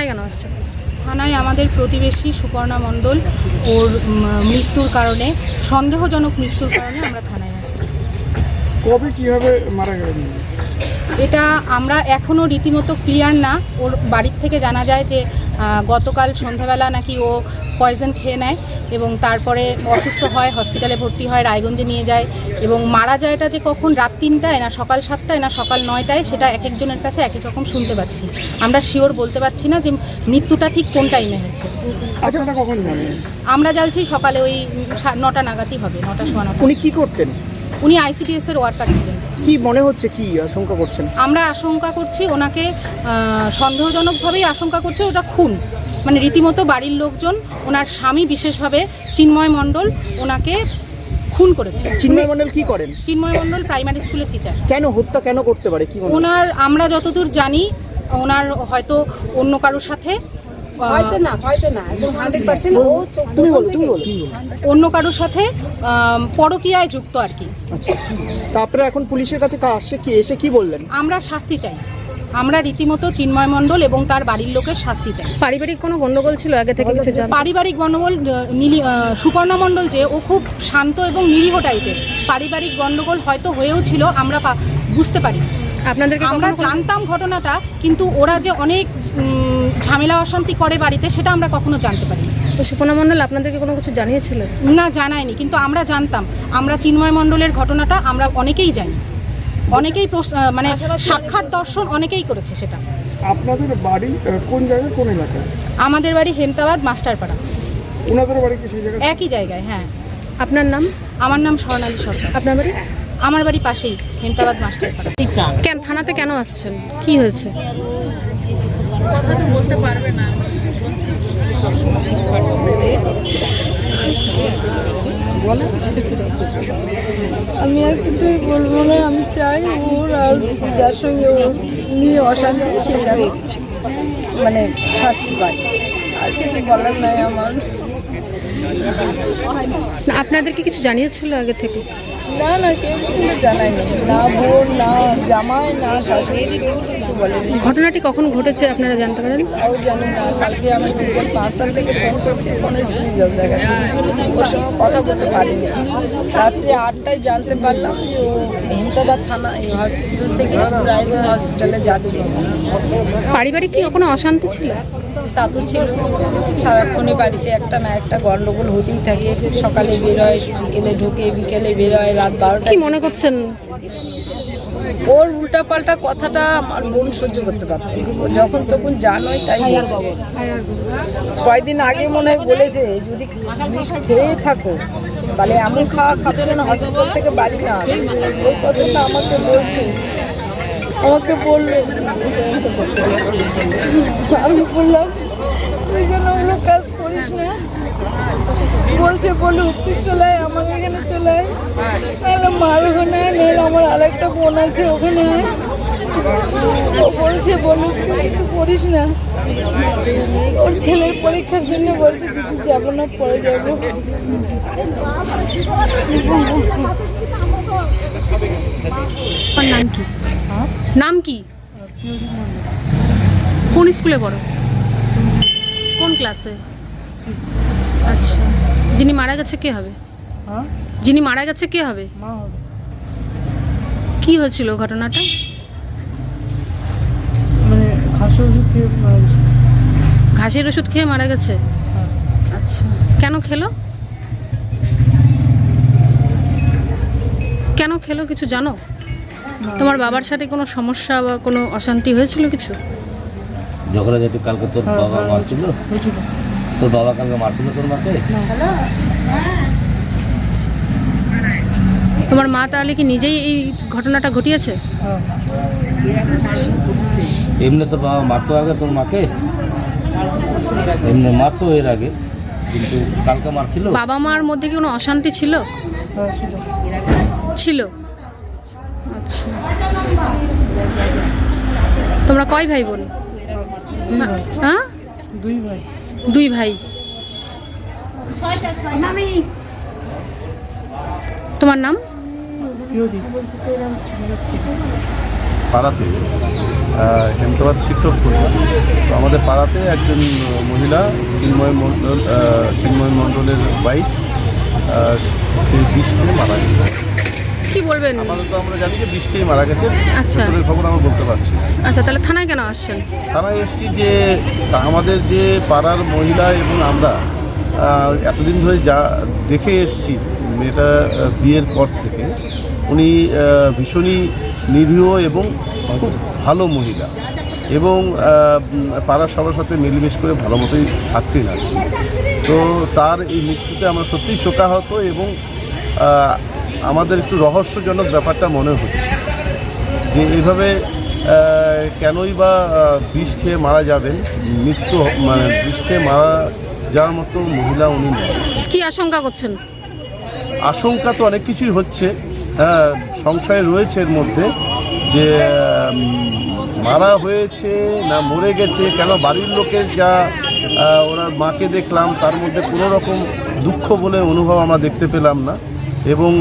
থানায় কেন আসছে? থানায় আমাদের প্রতিবেশী সুপর্ণা মণ্ডল ওর মৃত্যুর কারণে সন্দেহজনক মৃত্যুর কারণে আমরা থানায় আসছি। কবে কীভাবে মারা গেলেন? এটা আমরা এখনও রীতিমতো ক্লিয়ার না। ওর বাড়ির থেকে জানা যায় যে গতকাল সন্ধ্যাবেলা নাকি ও পয়জন খেয়ে নেয় এবং তারপরে অসুস্থ হয় হসপিটালে ভর্তি হয় রায়গঞ্জে নিয়ে যায় এবং মারা যায় এটা যে কখন? রাত তিনটায় না সকাল সাতটায় না সকাল নয়টায়? সেটা এক একজনের কাছে এক এক রকম শুনতে পাচ্ছি। আমরা শিওর বলতে পারছি না যে মৃত্যুটা ঠিক কোন টাইমে হয়েছে। জানেন আমরা জ্বালছি সকালে ওই নটা নাগাদই হবে নটা সোয়া নটা। উনি কী করতেন? উনি আইসিডিএস এর ওয়ার্কার ছিলেন। কি মনে হচ্ছে কি আশঙ্কা করছেন? আমরা আশঙ্কা করছি ওনাকে সন্দেহজনকভাবেই আশঙ্কা করছে ওটা খুন। মানে রীতিমতো বাড়ির লোকজন ওনার স্বামী বিশেষভাবে চিন্ময় মণ্ডল ওনাকে খুন করেছে। চিন্ময় মণ্ডল কি করেন? চিন্ময় মণ্ডল প্রাইমারি স্কুলের টিচার কেন হত্যা কেন করতে পারে কি ওনার আমরা যতদূর জানি ওনার হয়তো অন্য কারোর সাথে হয়তো না হয়তো না। একদম হান্ড্রেড পার্সেন্ট ও তুমি বলো তুমি বলো অন্য কারোর সাথে পরকীয়ায় যুক্ত আর কি। আচ্ছা তা এখন পুলিশের কাছে কা- আসছে কি এসে কি বললেন? আমরা শাস্তি চাই। আমরা রীতিমতো চিন্ময় মণ্ডল এবং তার বাড়ির লোকের শাস্তি চাই। পারিবারিক কোনো গন্ডগোল ছিল? আগে থেকে কিছু পারিবারিক গণ্ডগোল নীলি সুপর্ণা মণ্ডল যে ও খুব শান্ত এবং নিরীহ টাইপের পারিবারিক গণ্ডগোল হয়তো হয়েও ছিল আমরা বুঝতে পারি আপনাদেরকে আমরা জানতাম ঘটনাটা কিন্তু ওরা যে অনেক ঝামেলা অশান্তি করে বাড়িতে সেটা আমরা কখনো জানতে পারি তো সুপর্ণা মণ্ডল আপনাদেরকে কোনো কিছু জানিয়েছিল? না জানায়নি কিন্তু আমরা জানতাম। আমরা চিন্ময় মণ্ডলের ঘটনাটা আমরা অনেকেই জানি। অনেকেই প্রশ্ন- মানে সাক্ষাৎ দর্শন অনেকেই করেছে সেটা। আপনাদের বাড়ি কোন জায়গায় কোন এলাকায়? আমাদের বাড়ি হেমতাবাদ মাস্টারপাড়া। ওনাদের বাড়ি কি সেই জায়গায়? একই জায়গায় হ্যাঁ। আপনার নাম? আমার নাম স্বর্ণালী সরকার। আপনার বাড়ি? আমার বাড়ি পাশেই হেমতাবাদ মাস্টারপাড়া কেন থানাতে কেন আসছেন? কি হয়েছে? আমি আর কিছুই বলব না আমি চাই ওর আর যার সঙ্গে ও নিয়ে অশান্তি সে যেন মানে শাস্তি পায়। আর কিছু বলার নাই আমার। না আপনাদেরকে কিছু জানিয়েছিল আগে থেকে? না না কেউ কিছু জানায়নি। না বোন না জামাই না শাশুড়ি কেউ কিছু বলেনি। ঘটনাটি কখন ঘটেছে আপনারা জানতে পারেন? তাও জানি না কালকে আমি বিকেল পাঁচটার থেকে ফোন করছি ফোনের সুইচ অফ দেখাচ্ছে। ওর সঙ্গে কথা বলতে পারিনি। রাত্রে আটটায় জানতে পারলাম যে ও হেমতাবাদ থানা এই হসপিটাল থেকে রায়গঞ্জ হসপিটালে যাচ্ছে। পারিবারিক কি কোনো অশান্তি ছিল? তা তো ছিল সারাক্ষণই বাড়িতে একটা না একটা গন্ডগোল হতেই থাকে। সকালে বেরোয় বিকেলে ঢুকে বিকেলে বেরোয় রাত বারোটা কি মনে করছেন? ওর উল্টাপাল্টা কথাটা আমার বোন সহ্য করতে পারত ও যখন তখন নয় তাই। কয়দিন আগে মনে হয় বলেছে যদি খেয়ে থাকো তাহলে এমন খাওয়া খাবে যেন হসপিটাল থেকে বাড়ি না আসে। ওই কথাটা আমাকে বলছে। আমাকে বলল। আমি বললাম, তুই যেন ওগুলো কাজ করিস না। বলছে বলুক তুই চলে আয় আমার এখানে চলে আয়। নাহলে মার ওখানে আমার আর একটা বোন আছে ওখানে। বলছে বলুক তুই কিছু করিস না। ওর ছেলের পরীক্ষার জন্য বলছে, দিদি, যাব না, পরে যাব। নাম কি? নাম কি? কোন স্কুলে পড়ো? কোন ক্লাসে? আচ্ছা। যিনি মারা গেছে কে হবে? যিনি মারা গেছে কে হবে? কি হয়েছিল ঘটনাটা? মানে খাসি ওষুধ খেয়ে ঘাসের ওষুধ খেয়ে মারা গেছে? আচ্ছা। কেন খেলো? কেন খেলো কিছু জানো? তোমার বাবার সাথে কোনো সমস্যা বা কোনো অশান্তি হয়েছিল কিছু? ঝগড়া যেটি কালকে তোর বাবা মারছিল? হয়েছিল। তোর বাবা কালকে মারছিল তোর মাকে? তোমার মা তাহলে কি নিজেই এই ঘটনাটা ঘটিয়েছে? হ্যাঁ এমনি তোর বাবা মারতো আগে তোর মাকে? এমনি মারতো এর আগে কিন্তু কালকে মারছিল? বাবা মার মধ্যে কি কোনো অশান্তি ছিল? হ্যাঁ ছিল। ছিল? আচ্ছা। তোমরা কয় ভাই বোন? দুই ভাই। হ্যাঁ? দুই ভাই। দুই ভাই। তোমার নাম? পাড়াতে হেমতাবাদ শিক্ষক করি তো আমাদের পাড়াতে একজন মহিলা চিন্ময় মণ্ডল চিন্ময় মণ্ডলের বাইক সে বিষ মারা গেছে। কি বলবেন আপাতত আমরা জানি যে বিষ খেয়ে মারা গেছে আচ্ছা। ভেতরের খবর আমরা বলতে পারছি না। আচ্ছা তাহলে থানায় কেন আসছেন থানায় এসেছি যে আমাদের যে পাড়ার মহিলা এবং আমরা আহ, এতদিন ধরে যা দেখে এসেছি মেয়েটা আহ, বিয়ের পর থেকে উনি আহ, ভীষণই নিরীহ এবং খুব ভালো মহিলা এবং আহ, উম, পাড়ার সবার সাথে মিলেমিশ করে ভালো মতোই থাকতেন আর কি। তো তার এই মৃত্যুতে আমরা সত্যিই শোকাহত এবং আহ, আমাদের একটু রহস্যজনক ব্যাপারটা মনে হচ্ছে। যে এইভাবে কেনই বা বিষ খেয়ে মারা যাবেন মৃত্যু মানে বিষ খেয়ে মারা যাওয়ার মতো মহিলা উনি নন কি আশঙ্কা করছেন? আশঙ্কা তো অনেক কিছুই হচ্ছে। হ্যাঁ সংশয় রয়েছে এর মধ্যে যে মারা হয়েছে না মরে গেছে কেন বাড়ির লোকের যা ওনার মাকে দেখলাম তার মধ্যে কোনো রকম দুঃখ বলে অনুভব আমরা দেখতে পেলাম না। এবং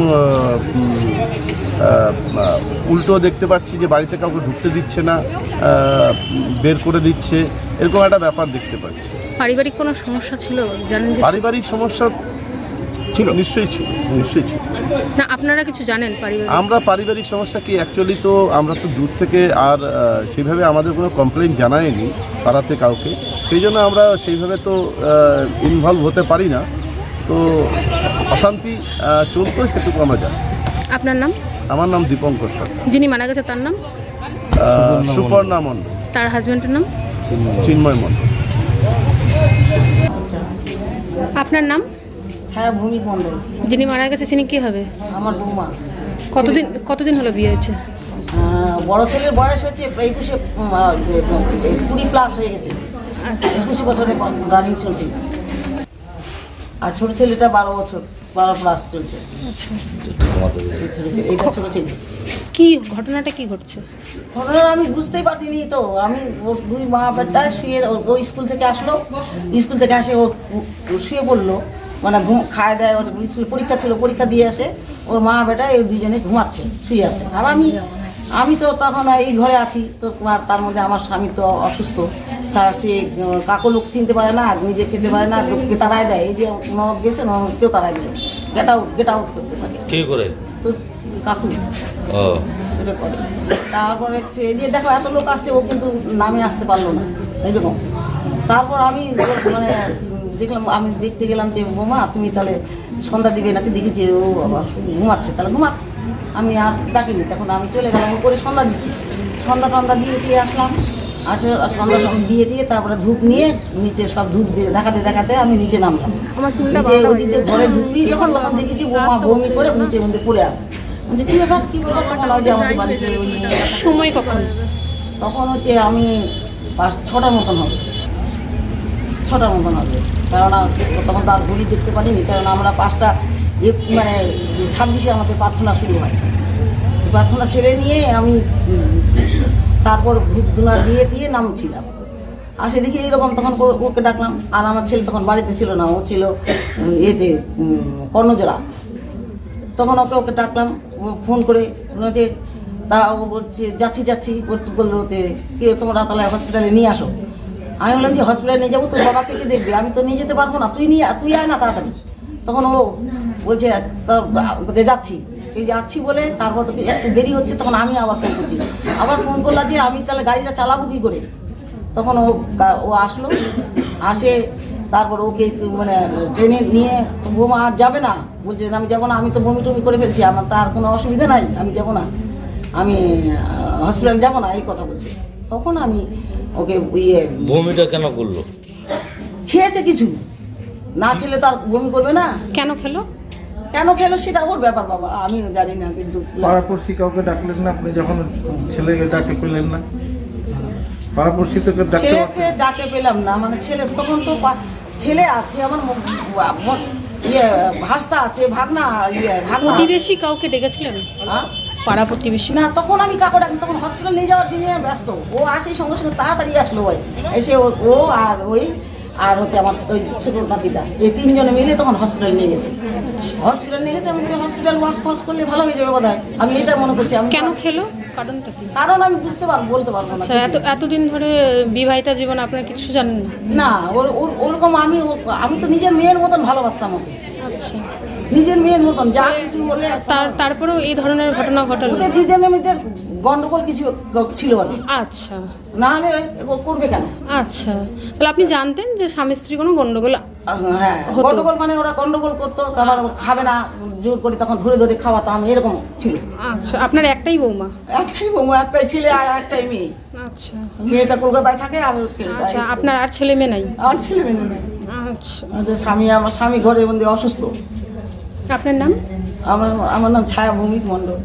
উল্টো দেখতে পাচ্ছি যে বাড়িতে কাউকে ঢুকতে দিচ্ছে না বের করে দিচ্ছে এরকম একটা ব্যাপার দেখতে পাচ্ছি। পারিবারিক কোনো সমস্যা ছিল জানেন পারিবারিক সমস্যা ছিল নিশ্চয়ই ছিল নিশ্চয়ই ছিল। না আপনারা কিছু জানেন পারিবারিক? আমরা পারিবারিক সমস্যা কি অ্যাকচুয়ালি তো আমরা তো দূর থেকে আর সেভাবে আমাদের কোনো কমপ্লেন জানায়নি পাড়াতে কাউকে। সেই জন্য আমরা সেইভাবে তো ইনভলভ হতে পারি না। তো অশান্তি চলতো সেটুকু আমরা জানি। আপনার নাম? আমার নাম দীপঙ্কর সরকার। যিনি মারা গেছে তার নাম? সুপর্ণা মণ্ডল। তার হাজব্যান্ডের নাম? চিন্ময়। মণ্ডল। আপনার নাম? ছায়া ভূমি মণ্ডল। যিনি মারা গেছে তিনি কি হবে? আমার বৌমা। কতদিন কতদিন হলো বিয়ে হয়েছে? বড় ছেলের বয়স হচ্ছে একুশে কুড়ি প্লাস হয়ে গেছে। আচ্ছা। একুশে বছরে রানিং চলছে। আর ছোট ছেলেটা বারো বছর বারো প্লাস চলছে। আচ্ছা। ছোট ছেলে। কি ঘটনাটা কি ঘটছে? ঘটনা আমি বুঝতেই পারিনি তো। আমি ওর দুই মা বেটা শুয়ে ও- স্কুল থেকে আসলো। স্কুল থেকে আসে ও শুয়ে পড়ল। মানে ঘুম খায় দেয় স্কুল পরীক্ষা ছিল পরীক্ষা দিয়ে আসে। ওর মা বেটা এই দুজনে ঘুমাচ্ছে শুয়ে আছে। আর আমি আমি তো তখন এই ঘরে আছি তো তার মধ্যে আমার স্বামী তো অসুস্থ। তা সে কাকু লোক চিনতে পারে না নিজে খেতে পারে না লোককে তাড়ায় দেয়। এই যে ননদ গেছে ননদকেও তাড়ায় দিল গেট আউট গেট আউট করতে থাকে। কি করে? তো কাকু। ও। এটা করে। তারপরে এই যে দেখো এত লোক আসছে ও কিন্তু নামে আসতে পারল না। এইরকম তারপর আমি মানে দেখলাম আমি দেখতে গেলাম যে বোমা তুমি তাহলে সন্ধ্যা দিবে নাকি? দেখি যে ও আবার ঘুমাচ্ছে তাহলে ঘুমাক। আমি আর ডাকিনি। তখন আমি চলে গেলাম করে সন্ধ্যা দিতে। সন্ধ্যা টন্ধ্যা দিয়ে টিয়ে আসলাম। আসে সন্ধ্যা দিয়ে টিয়ে তারপরে ধূপ নিয়ে নিচে সব ধূপ দিয়ে দেখাতে দেখাতে আমি নিচে নামলাম। নিচে ওদিকে ঘরে ঢুকবি যখন তখন দেখেছি বোমা বমি করে নিচে মধ্যে পড়ে আছে। বলছে কী ব্যাপার? কী ব্যাপার? তখন যে আমাদের বাড়িতে সময় কখন? তখন হচ্ছে আমি পাঁচ ছটার মতন হবে। ছটার মতন হবে। কেননা তখন তো আর ঘড়ি দেখতে পারিনি কারণ আমরা পাঁচটা মানে ছাব্বিশে আমাদের প্রার্থনা শুরু হয়। প্রার্থনা সেরে নিয়ে আমি তারপর ধূপ ধুনা দিয়ে দিয়ে নামছিলাম। আসে দেখি এইরকম তখন ওকে ডাকলাম, আর আমার ছেলে তখন বাড়িতে ছিল না, ও ছিল এতে কর্ণজোড়া। তখন ওকে ওকে ডাকলাম ফোন করে যে, তা ও বলছে, যাচ্ছি যাচ্ছি। ও তো বলল যে, কে তোমরা তাহলে হসপিটালে নিয়ে আসো? আমি বললাম যে হসপিটালে নিয়ে যাব তোর বাবাকে কে দেখবে? আমি তো নিয়ে যেতে পারব না, তুই নিয়ে তুই আয় না তাড়াতাড়ি। তখন ও বলছে, যাচ্ছি। এই যাচ্ছি বলে তারপর তো একটু দেরি হচ্ছে তখন আমি আবার ফোন করছি। আবার ফোন করলাম যে আমি তাহলে গাড়িটা চালাবো কী করে? তখন ও ও আসলো। আসে তারপর ওকে মানে ট্রেনে নিয়ে বোমা আর যাবে না। বলছে যে আমি যাব না আমি তো বমি টমি করে ফেলছি আমার তার কোনো অসুবিধা নাই আমি যাব না। আমি হসপিটাল যাব না এই কথা বলছে। তখন আমি ওকে ইয়ে বমিটা কেন করল? খেয়েছে কিছু। না খেলে তো আর বমি করবে না। কেন খেলো? কেন খেলো সেটা ওর ব্যাপার বাবা আমি জানি না কিন্তু। পাড়াপড়শি কাউকে ডাকলেন না আপনি যখন ছেলেকে ডাকে পেলেন না? পাড়াপড়শি তোকে ডাকতে ছেলেকে ডাকে পেলাম না মানে ছেলে তখন তো ছেলে আছে আমার ইয়ে ভাস্তা আছে ভাগনা ইয়ে ভাগনা। প্রতিবেশী কাউকে ডেকেছিলেন? পাড়া প্রতিবেশী না তখন আমি কাকু ডাকি তখন হসপিটাল নিয়ে যাওয়ার জন্য ব্যস্ত। ও আসে সঙ্গে সঙ্গে তাড়াতাড়ি আসলো ভাই এসে ও- ও আর ওই আর হচ্ছে আমার ওই ছোট নাতিটা এই তিনজনে মিলে তখন হসপিটাল নিয়ে গেছে। হসপিটাল নিয়ে গেছে আমি হসপিটাল ওয়াশ ফস করলে ভালো হয়ে যাবে বোধ আমি এটা মনে করছি আমি কেন খেলো? কারণটা কি? কারণ আমি বুঝতে পারব বলতে পারব না। আচ্ছা এত এতদিন ধরে বিবাহিতা জীবন আপনার কিছু জানেন না? না ওর ওর- ওরকম আমি আমি তো নিজের মেয়ের মতন ভালোবাসতাম ওকে। আচ্ছা। নিজের মেয়ের মতন যা কিছু বলে তার তারপরেও এই ধরনের ঘটনা ঘটালো? দুজনের মধ্যে গন্ডগোল কিছু ছিল ওদের আচ্ছা। না হলে করবে কেন? আচ্ছা। তাহলে আপনি জানতেন যে স্বামী স্ত্রী কোনো গন্ডগোল হ্যাঁ। গন্ডগোল মানে ওরা গন্ডগোল করতো আবার খাবে না জোর করে তখন ধরে ধরে খাওয়াতাম এরকম ছিল। আচ্ছা আপনার একটাই বৌমা? একটাই বৌমা একটাই ছেলে আর একটাই মেয়ে। আচ্ছা। মেয়েটা কলকাতায় থাকে আর আচ্ছা আপনার আর ছেলে মেয়ে নাই? আর ছেলে মেয়ে নেই। আচ্ছা। স্বামী আমার স্বামী ঘরের মধ্যে অসুস্থ। আপনার নাম? আমার আমার নাম ছায়া ভৌমিক মণ্ডল।